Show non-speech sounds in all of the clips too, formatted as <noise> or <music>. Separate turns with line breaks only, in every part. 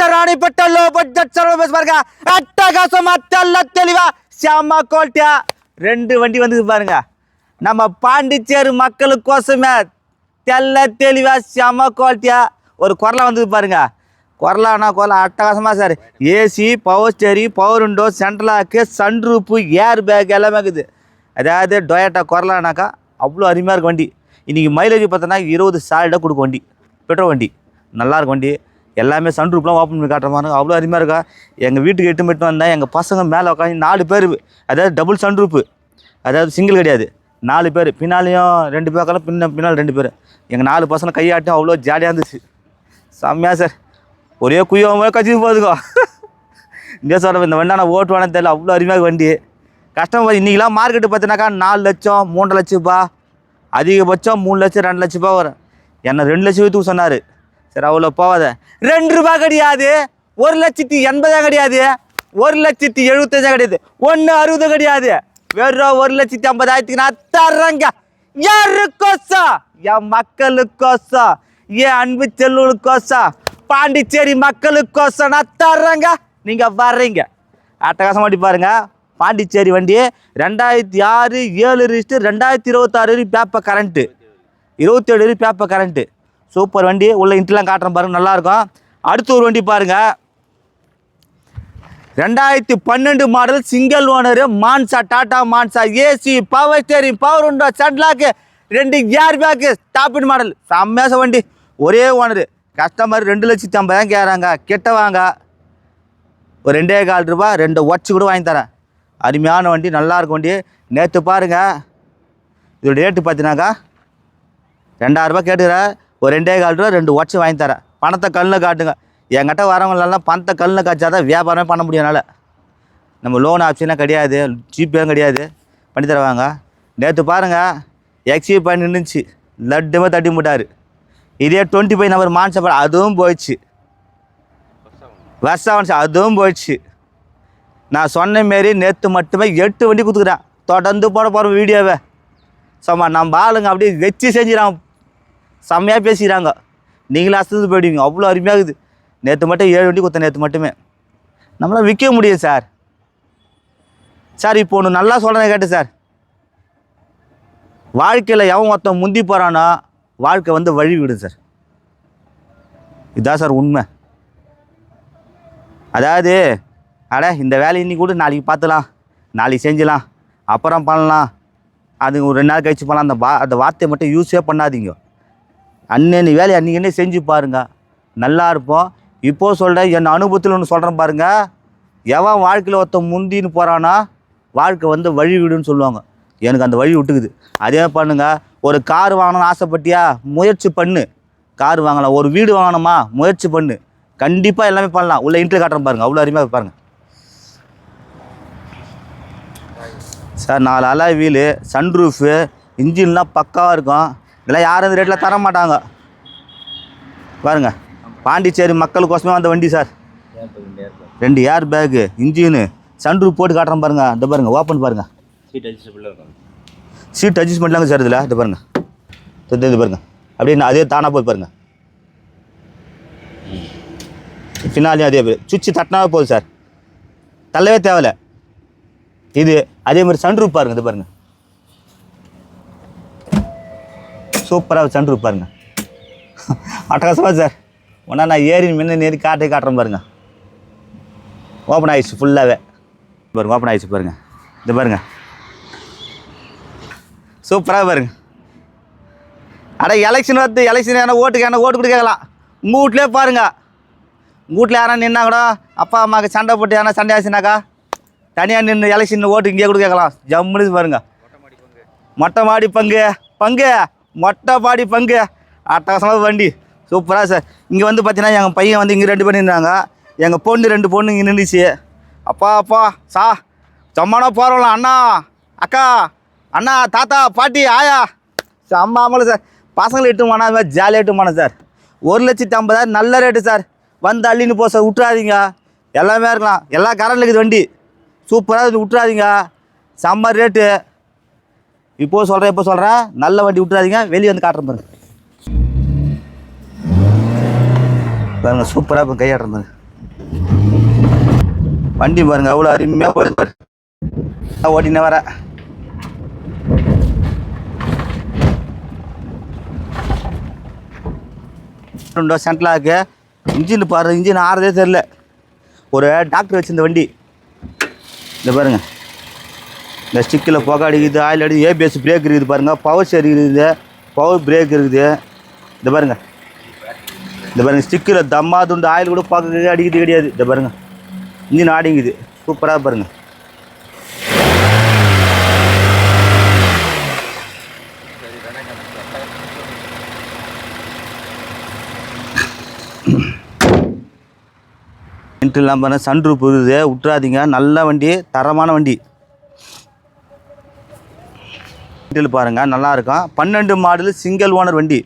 Sir ராணிப்பட்ட low budget சர்வ பஸ் பாருங்க அட்டகாசமா தெல்ல தெளிவா. சியாமா கோல்ட்டியா ரெண்டு வண்டி வந்து பாருங்க. நம்ம பாண்டிச்சேரி மக்களுக்கோசமே தெல்ல தெளிவா சியாமா குவாலிட்டியா ஒரு குரலா வந்தது பாருங்க. குரலானா குரலா அட்டகாசமா sir. AC power steering power window central lock sunroof air bag எல்லாமே இருக்குது. அதாவது டொயட்டா குரலானாக்கா அவ்வளோ அருமையாக இருக்கும் வண்டி. இன்றைக்கி மைலேஜ் பார்த்தோன்னா இருபது சாலிடாக கொடுக்கும் வண்டி. பெட்ரோல் வண்டி. நல்லா இருக்கும் வண்டி. எல்லாமே சன்ரூப்லாம் ஓப்பன் பண்ணி காட்டுற மாதிரி அவ்வளோ அருமையாக இருக்கா? எங்கள் வீட்டுக்கு எட்டு மட்டும் வந்தேன் எங்கள் பசங்க மேலே உட்காந்து நாலு பேர் அதாவது டபுள் சன்ரூப்பு அதாவது சிங்கிள் கிடையாது. நாலு பேர். பின்னாலேயும் ரெண்டு பேர் பின்ன பின்னால் ரெண்டு பேர். எங்கள் நாலு பசங்க கையாட்டும் அவ்வளோ ஜாலியாக இருந்துச்சு. செம்மையா சார் ஒரே குய்யமாக கட்சி போகுதுக்கோ இங்கே சொல்கிற இந்த வண்டி நான் ஓட்டுவானு தெரியல. அவ்வளோ அருமையாக வண்டி. கஷ்டம் இன்றைக்கெலாம் மார்க்கெட்டு பார்த்தினாக்கா நாலு லட்சம் மூன்று லட்சம் ரூபா அதிகபட்சம் மூணு லட்சம் ரெண்டு லட்ச ரூபாய் வரும். என்னை ரெண்டு லட்சம் வீட்டுக்கு சொன்னார். சரி அவ்வளோ போகாத. ரெண்டு ரூபா கிடையாது. ஒரு லட்சத்தி எண்பதா கிடையாது. ஒரு லட்சத்தி எழுபத்தஞ்சா கிடையாது. ஒன்று அறுபது கிடையாது. வெறும் ஒரு லட்சத்தி ஐம்பதாயிரத்துக்கு நான் தர்றேங்க. யாருக்கோசா? என் மக்களுக்கோசா. என் அன்பு செல்லுகளுக்கோசம் பாண்டிச்சேரி மக்களுக்கோசம் நான் தர்றேங்க. நீங்கள் வர்றீங்க. அட்டகாசம் வண்டி பாருங்க. பாண்டிச்சேரி வண்டி ரெண்டாயிரத்தி ஆறு ஏழு ரிஜிஸ்டர் ரெண்டாயிரத்தி இருபத்தாறு வரைக்கும் பேப்பர் கரண்ட்டு இருபத்தேழு பேப்பர் கரண்ட்டு சூப்பர் வண்டி. உள்ள இன்ட்ரெலாம் காட்டுறேன் பாருங்க நல்லாயிருக்கும். அடுத்து ஒரு வண்டி பாருங்க. ரெண்டாயிரத்தி பன்னெண்டு model single owner Manza Tata Manza AC power steering power window central lock ரெண்டு air bag top end model செம்மையாச வண்டி. ஒரே ஓனரு கஸ்டமர் ரெண்டு லட்சத்தி ஐம்பதாயிரம் கேட்குறாங்க. கிட்ட வாங்க. ஒரு ரெண்டே கால் ரூபா ரெண்டு ஒச்சு கூட வாங்கி தரேன். அருமையான வண்டி நல்லா இருக்கும் வண்டி. நேற்று பாருங்க. இதோட ரேட்டு பார்த்தீங்கன்னாக்கா ரெண்டாயிரரூபா கேட்டுக்கிறேன். ஒரு ரெண்டே கால் ரூபா ரெண்டு ஒச்சு வாங்கி தரேன். பணத்தை கல்லில் காட்டுங்க. என்கிட்ட வரவங்களெல்லாம் பணத்தை கல்லில் காய்ச்சா தான் வியாபாரமே பண்ண முடியும் என்னால். நம்ம லோன் ஆப்ஷன்லாம் கிடையாது. ஜிபேயும் கிடையாது. பண்ணி தருவாங்க. நேற்று பாருங்கள் எக்ஸி பண்ணி நின்றுச்சு லட்டுமே தட்டி முட்டார் இதே டுவெண்ட்டி ஃபைவ் நம்பர் மான்சப்பட அதுவும் போயிடுச்சு. வருஷம் அதுவும் போயிடுச்சு. நான் சொன்ன மாரி நேற்று மட்டுமே எட்டு வண்டி கொடுத்துக்கிறேன். தொடர்ந்து போட போகிற வீடியோவை சும்மா நம்ம ஆளுங்க அப்படியே வச்சு செஞ்சிடறான் செம்மையாக பேசிக்கிறாங்க. நீங்களும் அசந்து போயிடுவீங்க. அவ்வளோ அருமையாக இருக்குது நேற்று மட்டும் ஏழு வண்டி கொடுத்தேன் நேற்று மட்டுமே. நம்மளால் விற்க முடியும் சார். சார் இப்போ ஒன்று நல்லா சொல்கிறேன் கேட்டேன் சார். வாழ்க்கையில் எவன் ஒருத்தன் முந்தி போகிறானோ வாழ்க்கை வந்து வழி விடும் சார். இதுதான் சார் உண்மை. அதாவது அட இந்த வேலையை இன்னைக்கு கூட நாளைக்கு பார்த்துலாம். நாளைக்கு செஞ்சலாம். அப்புறம் பண்ணலாம். அது ஒரு ரெண்டு நாள் கழிச்சு பண்ணலாம். அந்த வா அந்த வார்த்தையை மட்டும் யூஸே பண்ணாதீங்க. அன்னன்னு வேலையை அன்றைக்கி செஞ்சு பாருங்க. நல்லா இருப்போம். இப்போது சொல்கிறேன் என் அனுபவத்தில் ஒன்று சொல்கிறேன் பாருங்கள் எவன் வாழ்க்கையில் ஒருத்தன் முந்தின்னு போகிறானா வாழ்க்கை வந்து வழி விடுன்னு சொல்லுவாங்க. எனக்கு அந்த வழி விட்டுக்குது. அதே பண்ணுங்க ஒரு கார் வாங்கணும்னு ஆசைப்பட்டியா? முயற்சி பண்ணு. கார் வாங்கலாம். ஒரு வீடு வாங்கணுமா? முயற்சி பண்ணு. கண்டிப்பாக எல்லாமே பண்ணலாம். உள்ள இன்ட்ரி காட்டுறேன் பாருங்கள் அவ்வளோ அருமையாக பாருங்கள் சார் நாலு அலா வீலு சன்ரூஃபு இன்ஜின்லாம் பக்காவாக இருக்கும். இதெல்லாம் யாரும் இந்த ரேட்டில் தர மாட்டாங்க பாருங்க பாண்டிச்சேரி மக்களுக்கோசமே வந்த வண்டி சார். ரெண்டு ஏர் பேக்கு இன்ஜினு சன்ரூஃப் போட்டு காட்டுறேன் பாருங்க. இந்த பாருங்க ஓப்பன் பாருங்க.
சீட் அட்ஜஸ்டபிளாக
சீட் அட்ஜஸ்ட்மெண்ட்லாங்க சார் இதில். இது பாருங்க. இது இது பாருங்க. அப்படியே நான் அதே தானாக போய் பாருங்க. பின்னாலையும் அதே பேர் சுவிட்சு தட்டினாவே போதும் சார். தள்ளவே தேவையில்ல. இது அதே மாதிரி சன்ரூப் பாருங்க இது பாருங்க. சூப்பராக சன்ரூப் பாருங்க. அட்டகாசமாக சார். ஒன்றா நான் ஏறி முன்ன நேரி காட்டே காட்டுறேன் பாருங்க. ஓப்பன் ஆயிடுச்சு ஃபுல்லாகவே பாருங்க ஓப்பன் ஆயிடுச்சு பாருங்க. இது பாருங்க. சூப்பராக பாருங்க. அட எலெக்ஷன் வந்து எலெக்ஷன் ஏன்னா ஓட்டுக்கு என்ன ஓட்டு கூட கேட்கலாம் உங்கள் வீட்லேயே பாருங்க. உங்கள் வீட்டில் யாரா நின்னா கூட அப்பா அம்மாவுக்கு சண்டை போட்டு யாரா சண்டை ஆச்சுனாக்கா? தனியாக நின்று எலெக்ஷன் ஓட்டு இங்கே கூட கேட்கலாம் ஜம்முன்னு பாருங்க. மொட்டை மாடி பங்கு. பங்கு. மொட்டை பாடி பங்கு. அட்டகாசமாக வண்டி. சூப்பராக சார் இங்கே வந்து பார்த்தீங்கன்னா எங்கள் பையன் வந்து இங்கே ரெண்டு பேர் நின்றாங்க எங்கள் பொண்ணு ரெண்டு பொண்ணு இங்கே நின்றுச்சு அப்பா அப்பா சா சம்மானா போகிறோம்ல அண்ணா அக்கா அண்ணா தாத்தா பாட்டி ஆயா. செம்ம சார் பசங்களை இட்டு போனால் அது மாதிரி ஜாலியாக இட்டு போனேன் சார் ஒரு லட்சத்தி ஐம்பதாயிரம் நல்ல ரேட்டு சார் வந்து அள்ளின்னு போ சார் விட்றாதீங்க எல்லாமே இருக்கலாம். எல்லா கரண்ட் இருக்குது வண்டி. சூப்பராக விட்றாதீங்க செம்ம ரேட்டு இப்போ சொல்கிறேன் இப்போ சொல்கிறேன் நல்ல வண்டி விட்றாதீங்க வெளியே வந்து காட்டுறேன் பாருங்க. பாருங்க சூப்பராக இப்போ கையாடுறேன் பாருங்க. வண்டி பாருங்க அவ்வளோ அருமையாக போகுது பாரு நான் ஓட்டினே வரேன் ரெண்டு சென்ட்ரலாக இருக்கு. இன்ஜின் பாரு இன்ஜின் ஆறதே தெரில ஒரு டாக்டர் வச்சிருந்த வண்டி. இந்த பாருங்கள் இந்த ஸ்டிக்கில் புகை அடிக்குது ஆயில் அடிக்குது ஏபிஎஸ் பிரேக் இருக்குது பாருங்கள் பவர் சேர் இருக்குது. பவர் பிரேக் இருக்குது. இந்த பாருங்க. இந்த பாருங்கள் ஸ்டிக்கில் தம்மா துண்டு ஆயில் கூட பார்க்க அடிக்கிறது கிடையாது. இந்த பாருங்கள் இன்ஜின் ஆடிங்குது சூப்பராக பாருங்கள் இன்ட்டு இல்லாமல் சன் ரூப் இருக்குது. விட்றாதீங்க நல்ல வண்டி தரமான வண்டி. இன்டில் பாருங்கள் நல்லா இருக்கும். பன்னெண்டு மாடல் சிங்கிள் ஓனர் வண்டி.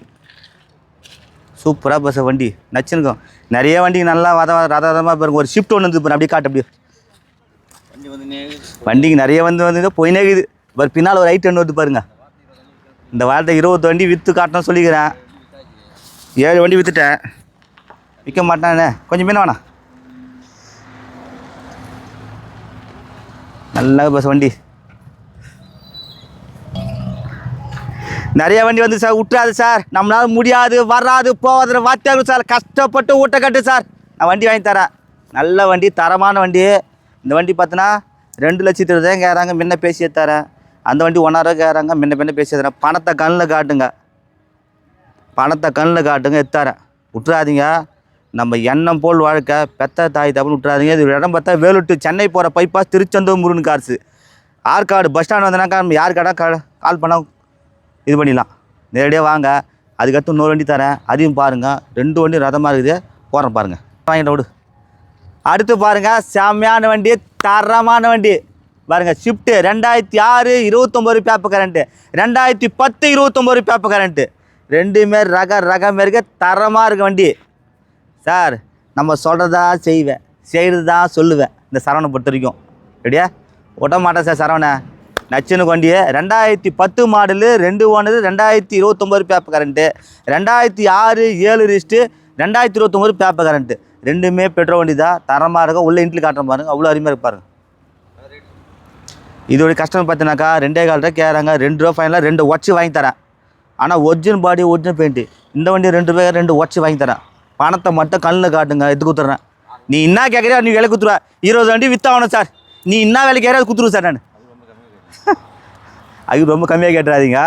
சூப்பராக பஸ் வண்டி. நச்சுருக்கும் நிறைய வண்டிக்கு நல்லா வத ரத ரதமாக பாருங்க. ஒரு ஷிஃப்ட் ஒன்று வந்து அப்படியே காட்டு அப்படியே.
வண்டி வந்து
வண்டிக்கு நிறைய வந்து வந்து போயினே இருக்குது. பாரு பின்னால் ஒரு ஐட்டம் வருது பாருங்க. இந்த வாரத்தை இருபது வண்டி விற்று காட்டணும் சொல்லிக்கிறேன். ஏழு வண்டி விற்றுட்டேன் விற்க மாட்டானே. கொஞ்சம் மீன் வேணாம் நல்ல பஸ் வண்டி. நிறைய வண்டி வந்து சார் விட்டுறாது சார். நம்மளால முடியாது வராது போகாது வாத்தியாரு சார். கஷ்டப்பட்டு ஊட்ட கட்டு சார். நான் வண்டி வாங்கி தரேன். நல்ல வண்டி தரமான வண்டி. இந்த வண்டி பார்த்தோன்னா ரெண்டு லட்சத்தி இருபதாயிரம் கேட்குறாங்க முன்ன பேசி தரேன். அந்த வண்டி ஒன்றரை கேட்குறாங்க முன்ன பின்ன பேசியே தரேன். பணத்தை கண்ணில் காட்டுங்க. பணத்தை கண்ணில் காட்டுங்க எத்தாரேன். விட்டுறாதீங்க நம்ம எண்ணம் போல் வாழ்க்கை பெத்த தாய் தப்புன்னு விட்டுறாதீங்க இது இடம் பார்த்தா வேலுட்டு சென்னை போகிற bypass Tiruchendur Murugan cars. Arcot bus stand வந்தனாக்கா நம்ம யார் கால் பண்ண இது பண்ணிடலாம். நேரடியாக வாங்க. அதுக்கடுத்து இன்னொரு வண்டி தரேன். அதையும் பாருங்கள் ரெண்டு வண்டி ரதமாக இருக்குது. போகிறேன் பாருங்கள் வாங்கிட்ட விடு அடுத்து பாருங்கள் செம்மையான வண்டி தரமான வண்டி. பாருங்கள் ஷிஃப்ட்டு ரெண்டாயிரத்தி ஆறு இருபத்தொம்பது பேப்பர் கரண்ட்டு ரெண்டாயிரத்தி பத்து இருபத்தொம்பது பேப்பர் கரண்ட்டு ரெண்டுமே ரக ரகம் இருக்க. தரமாக இருக்க வண்டி. சார் நம்ம சொல்கிறதா செய்வேன். செய்கிறது தான் சொல்லுவேன். இந்த சரவணை பொறுத்த வரைக்கும். ரெடியா விட மாட்டேன் சார் சரவணை. நச்சுன்னு வண்டியை ரெண்டாயிரத்தி பத்து மாடலு ரெண்டு ஒன்று ரெண்டாயிரத்தி இருபத்தொம்பது பேப்பர் கரண்ட்டு. ரெண்டாயிரத்தி ஆறு ஏழு ரிஸ்ட்டு ரெண்டாயிரத்தி இருபத்தொம்பது பேப்பர் கரண்ட்டு. ரெண்டுமே பெட்ரோல் வண்டி தான் தரமாக இருக்கும் உள்ளே இன்ட்லி காட்டுற பாருங்கள் அவ்வளோ அருமையாக இருப்பாருங்க இதோடைய கஸ்டமர் பார்த்தீங்கன்னாக்கா ரெண்டே கால் ரூபா கேட்குறாங்க. ரெண்டு ரூபா ஃபைனலாக ரெண்டு ஒட்சி வாங்கி தரேன். ஆனால் ஒரிஜினல் பாடி ஒரிஜினல் பெயிண்ட்டு இந்த வண்டி ரெண்டு ரூபாய் ரெண்டு ஒட்சி வாங்கி தரேன். பணத்தை மட்டும் கண்ணில் காட்டுங்க. எடுத்து கொடுத்துட்றேன் நீ என்ன கேட்குறியா நீ விலை குத்துருவ. இருபது வண்டி வித்தாகணும் சார் நீ என்ன வேலை கேட்குற அது கொடுத்துருவேன் சார் நான். <laughs> அது ரொம்ப கம்மியாக கேட்டுறாதீங்க.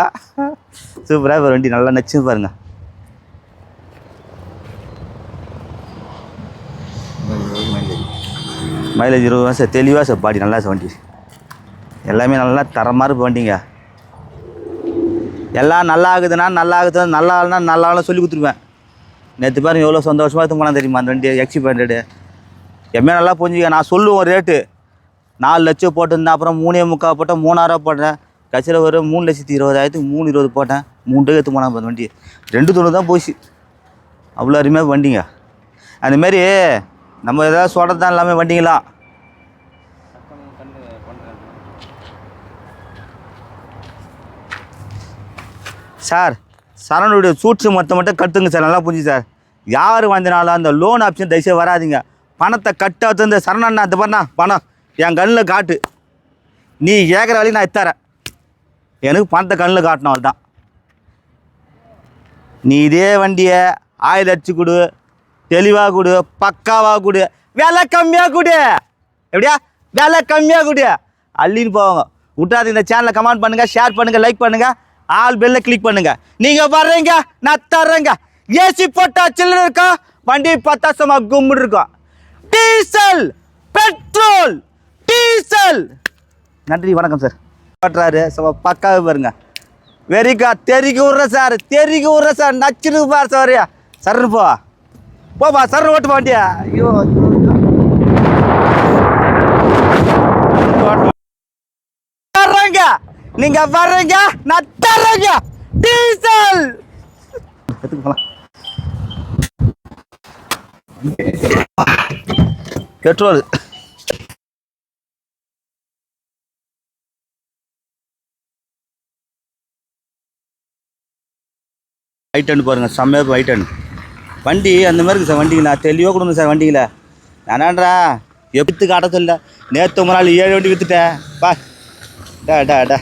சூப்பராக இப்போ வண்டி நல்லா நச்சு பாருங்க. மைலேஜ் இருபது ரூபா சார் தெளிவாக சார் பாடி நல்லா சார் வண்டி. எல்லாமே நல்லா தரமாக இருப்ப வண்டிங்க. எல்லாம் நல்லா ஆகுதுன்னா நல்லா ஆகுது நல்லா ஆளுனா நல்லா ஆகலாம் சொல்லி கொடுத்துருவேன். நேற்று பாருங்க எவ்வளோ சந்தோஷமாக எடுத்து போனால் தெரியுமா அந்த வண்டி எக்ஸி ஹண்ட்ரடு எம்மே நல்லா புரிஞ்சுக்க நான் சொல்லுவேன் ரேட்டு நாலு லட்சம் போட்டிருந்தேன். அப்புறம் மூணே முக்கால் போட்டேன். மூணாயிரம் போட்டேன். கட்சியில் ஒரு மூணு லட்சத்தி இருபதாயிரத்துக்கு மூணு இருபது போட்டேன். மூணு எடுத்து போனாங்க அந்த வண்டி. ரெண்டு தொண்ணூறு தான் போச்சு. அவ்வளோ அருமையாக வண்டிங்க. அந்தமாரி நம்ம ஏதாவது சொல்கிறது தான் எல்லாமே வண்டிங்களாம் சார் சரணுடைய சூட்ஸு மொத்தம் மட்டும் கட்டுங்க சார். நல்லா புரிஞ்சு சார். யார் வந்தனாலும் அந்த லோன் ஆப்ஷன் தயவுசெய்து வராதீங்க. பணத்தை கட்டாத இந்த சரணண்ணா அந்த பண்ணா பணம். என் கண்ணில் காட்டு. நீ கேட்குற வழி நான் எத்தரேன் எனக்கு பணத்தை கண்ணில் காட்டணும் அவள் தான் நீ இதே வண்டியை ஆயில் அடிச்சு கொடு தெளிவாக கொடு பக்காவாக கொடு விலை கம்மியாக கொடு. எப்படியா? விலை கம்மியாக கொடு. அள்ளின்னு போவாங்க. விட்டாது இந்த சேனலை கமெண்ட் பண்ணுங்க ஷேர் பண்ணுங்கள் லைக் பண்ணுங்கள் ஆல் பெல்ல கிளிக் பண்ணுங்கள் நீங்கள் வர்றீங்க நான் தர்றேங்க. ஏசி போட்டா சில்லற இருக்கா? வண்டி பார்த்தா சும்மா கும்முடு டீசல் பெட்ரோல். டீசல்! நன்றி வணக்கம் சார் ஓட்டுறாரு சும்மா பக்காவே பாருங்க. வெறிக்கா தெறிக்க விட்ற சார் தெறிக்க விட்ற சார் நச்சுன்னு பார் சார். சர்னு போ. போப்பா சர்னு ஓட்டு வண்டியா. ஐயோ தர்றேங்க நீங்க வர்றீங்க நான் தர்றேங்க. டீசல்! போலாம். பெட்ரோல். ஐட்டன் பாருங்கள் செம்மையாக இருக்கும் அண்ட் வண்டி அந்த மாதிரி இருக்குது சார் நான் தெளிவாக கொடுங்க சார் வண்டியில் நானான்றா எப்படி காட்ட சொல்ல நேற்று ஒரு நாள் ஏழு வண்டி விற்றுட்டேன் பா டா டா டா.